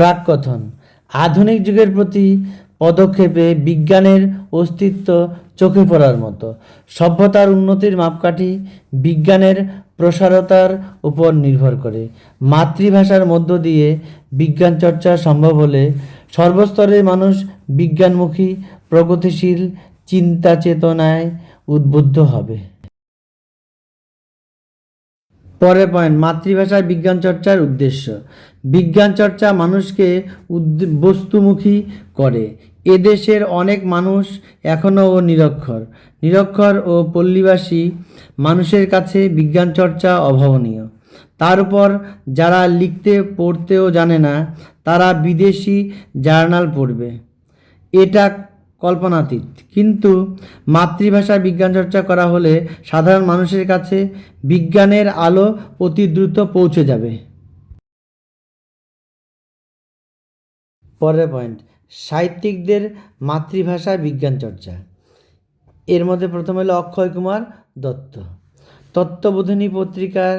প্রাককথন। আধুনিক যুগের প্রতি পদক্ষেপে বিজ্ঞানের অস্তিত্ব চোখে পড়ার মতো। সভ্যতার উন্নতির মাপকাঠি বিজ্ঞানের প্রসারতার উপর নির্ভর করে। মাতৃভাষার মধ্য দিয়ে বিজ্ঞান চর্চা সম্ভব হলে সর্বস্তরের মানুষ বিজ্ঞানমুখী, প্রগতিশীল চিন্তা চেতনায় উদ্বুদ্ধ হবে। পরের পয়েন্ট মাতৃভাষায় বিজ্ঞান চর্চার উদ্দেশ্য। বিজ্ঞান চর্চা মানুষকে বস্তুমুখী করে। এদেশের অনেক মানুষ এখনও নিরক্ষর। নিরক্ষর ও পল্লীবাসী মানুষের কাছে বিজ্ঞান চর্চা অভাবনীয়। তার উপর যারা লিখতে, পড়তেও জানে না, তারা বিদেশি জার্নাল পড়বে। এটা কল্পনাতীত। কিন্তু মাতৃভাষায় বিজ্ঞান চর্চা করা হলে সাধারণ মানুষের কাছে বিজ্ঞানের আলো অতি দ্রুত পৌঁছে যাবে। পরের পয়েন্ট সাহিত্যিকদের মাতৃভাষায় বিজ্ঞান চর্চা। এর মধ্যে প্রথম হলো অক্ষয় কুমার দত্ত। তত্ত্ববোধিনী পত্রিকার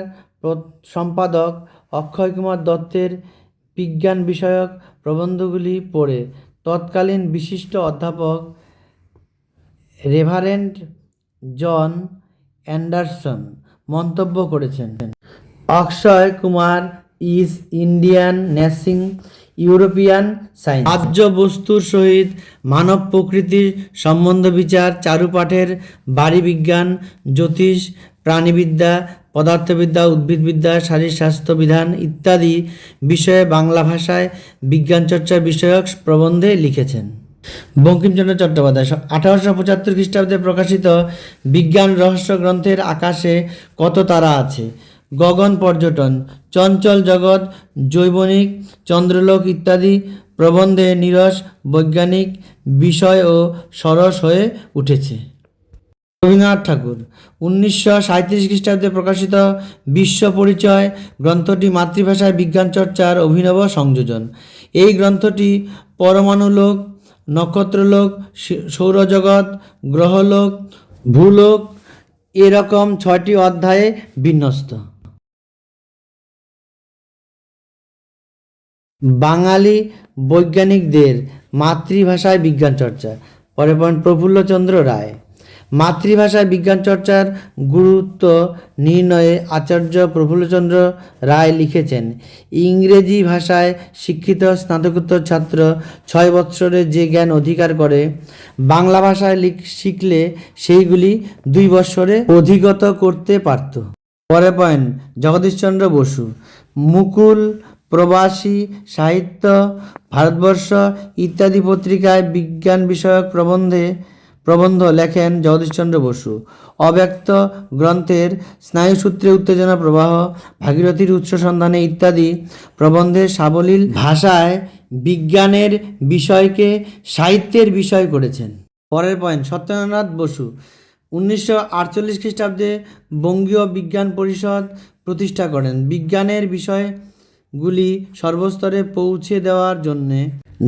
সম্পাদক অক্ষয় কুমার দত্তের বিজ্ঞান বিষয়ক প্রবন্ধগুলি পড়ে তৎকালীন বিশিষ্ট অধ্যাপক রেভারেন্ড জন অ্যান্ডারসন মন্তব্য করেছেন। অক্ষয় কুমার ইজ ইন্ডিয়ান ন্যাসিং ইউরোপিয়ান সায়েন্স আর্য বস্তুর সহিত মানব প্রকৃতির সম্বন্ধ বিচার, চারুপাঠের বাড়ি বিজ্ঞান, জ্যোতিষ, প্রাণীবিদ্যা, পদার্থবিদ্যা, উদ্ভিদবিদ্যা, শারীর স্বাস্থ্য বিধান ইত্যাদি বিষয়ে বাংলা ভাষায় বিজ্ঞান চর্চা বিষয়ক প্রবন্ধে লিখেছেন। বঙ্কিমচন্দ্র চট্টোপাধ্যায় আঠারোশো পঁচাত্তর খ্রিস্টাব্দে প্রকাশিত বিজ্ঞান রহস্য গ্রন্থের আকাশে কত তারা আছে? গগন পর্যটন, চঞ্চল জগৎ, জৈবনিক, চন্দ্রলোক ইত্যাদি প্রবন্ধে নিরস, বৈজ্ঞানিক বিষয় ও সরস হয়ে উঠেছে। রবীন্দ্রনাথ ঠাকুর, উনিশশো সাঁত্রিশ খ্রিস্টাব্দে প্রকাশিত বিশ্ব পরিচয় গ্রন্থটি মাতৃভাষায় বিজ্ঞান চর্চার অভিনব সংযোজন। এই গ্রন্থটি পরমাণুলোক, নক্ষত্রলোক সৌরজগৎ, গ্রহলোক, ভূলোক, এরকম ছয়টি অধ্যায়ে বিন্যস্ত। বাঙালি বৈজ্ঞানিকদের মাতৃভাষায় বিজ্ঞান চর্চা। পরে পয়েন্ট, প্রফুল্লচন্দ্র রায়। মাতৃভাষায় বিজ্ঞান চর্চার গুরুত্ব নির্ণয়ে আচার্য প্রফুল্লচন্দ্র রায় লিখেছেন, ইংরেজি ভাষায় শিক্ষিত স্নাতকোত্তর ছাত্র ছয় বৎসরে যে জ্ঞান অধিকার করে, বাংলা ভাষায় শিখলে সেইগুলি দুই বৎসরে অধিগত করতে পারত। পরে পয়েন্ট, জগদীশচন্দ্র বসু। মুকুল প্রবাসী, সাহিত্য, ভারতবর্ষ ইত্যাদি পত্রিকায় বিজ্ঞান বিষয়ক প্রবন্ধে প্রবন্ধ লেখেন জগদীশচন্দ্র বসু। অব্যক্ত গ্রন্থের স্নায়ুসূত্রে উত্তেজনা প্রবাহ, ভাগীরথীর উৎস সন্ধানে ইত্যাদি প্রবন্ধে সাবলীল ভাষায় বিজ্ঞানের বিষয়কে সাহিত্যের বিষয় করেছেন। পরের পয়েন্ট সত্যেন্দ্রনাথ বসু, উনিশশো আটচল্লিশ খ্রিস্টাব্দে বঙ্গীয় বিজ্ঞান পরিষদ প্রতিষ্ঠা করেন। বিজ্ঞানের বিষয়গুলি সর্বস্তরে পৌঁছে দেওয়ার জন্যে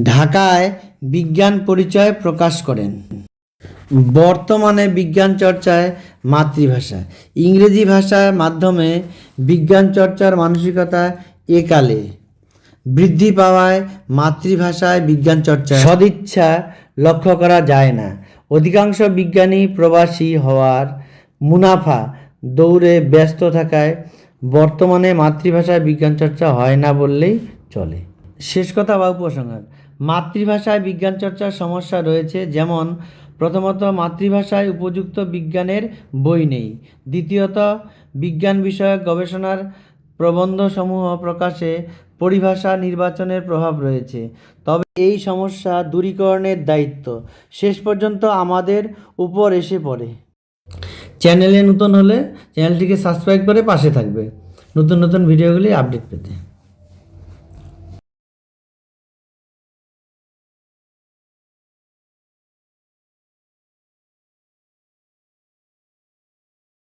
ঢাকায় বিজ্ঞান পরিচয় প্রকাশ করেন। বর্তমানে বিজ্ঞান চর্চায় মাতৃভাষা। ইংরেজি ভাষার মাধ্যমে বিজ্ঞান চর্চার মানসিকতা একালে বৃদ্ধি পাওয়ায় মাতৃভাষায় বিজ্ঞান চর্চা সদিচ্ছা লক্ষ্য করা যায় না। অধিকাংশ বিজ্ঞানী প্রবাসী হওয়ার মুনাফা দৌড়ে ব্যস্ত থাকায় বর্তমানে মাতৃভাষায় বিজ্ঞান চর্চা হয় না বললেই চলে। শেষ কথা বা উপসংহার মাতৃভাষায় বিজ্ঞান চর্চার সমস্যা রয়েছে যেমন, প্রথমত মাতৃভাষায় উপযুক্ত বিজ্ঞানের বই নেই। দ্বিতীয়ত, বিজ্ঞান বিষয়ক গবেষণার প্রবন্ধসমূহ প্রকাশে পরিভাষা নির্বাচনের প্রভাব রয়েছে। তবে এই সমস্যা দূরীকরণের দায়িত্ব। শেষ পর্যন্ত আমাদের উপর এসে পড়ে। চ্যানেলে নতুন হলে চ্যানেলটিকে সাবস্ক্রাইব করে পাশে থাকবে। নতুন নতুন ভিডিওগুলি আপডেট পেতে।